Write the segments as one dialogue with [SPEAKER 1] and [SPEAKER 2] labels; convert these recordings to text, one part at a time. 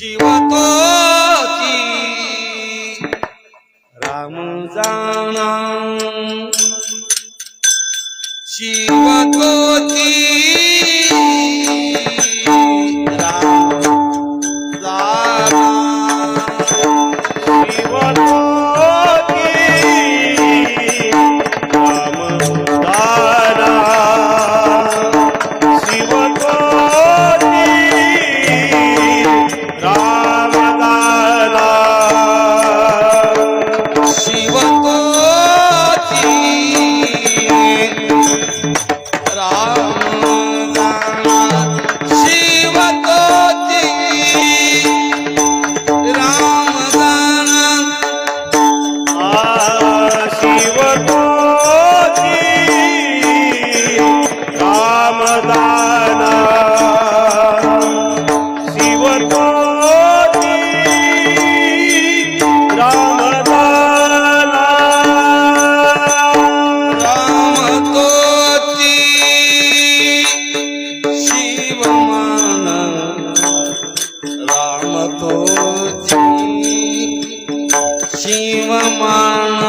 [SPEAKER 1] शिवकाची राम जाना शिवकोची ಶಿವಮಾನ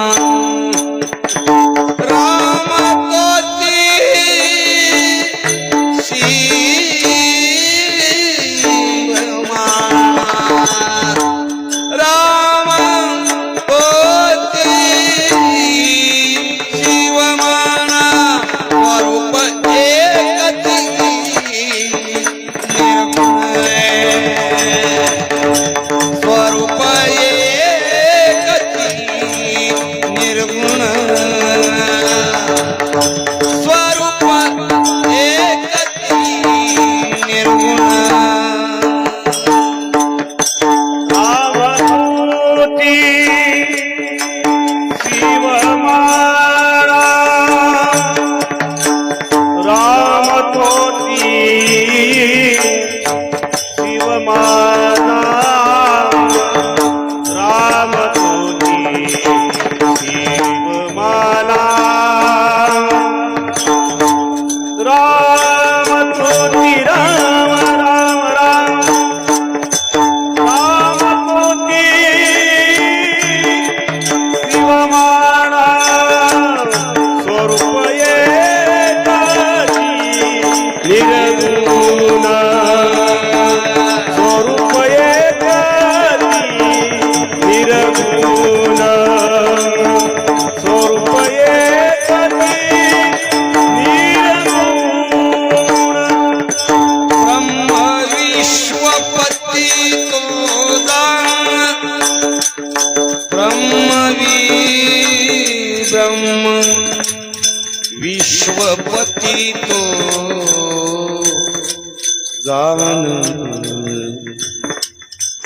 [SPEAKER 1] ব্যতীত জান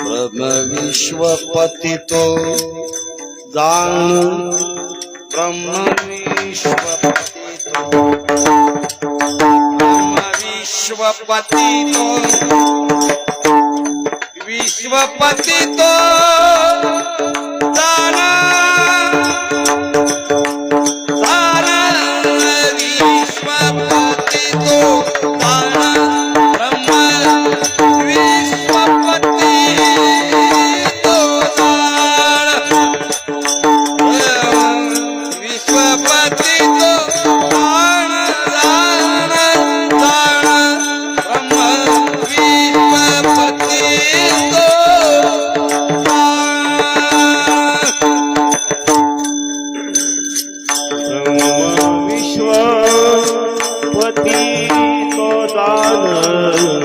[SPEAKER 1] ব্রহ্ম বিশ্বপতিত জান ব্রহ্ম বিশ্বপতিত। ব্রহ্ম বিশ্বপতিত বিশ্বপতিত। জানা
[SPEAKER 2] Oh.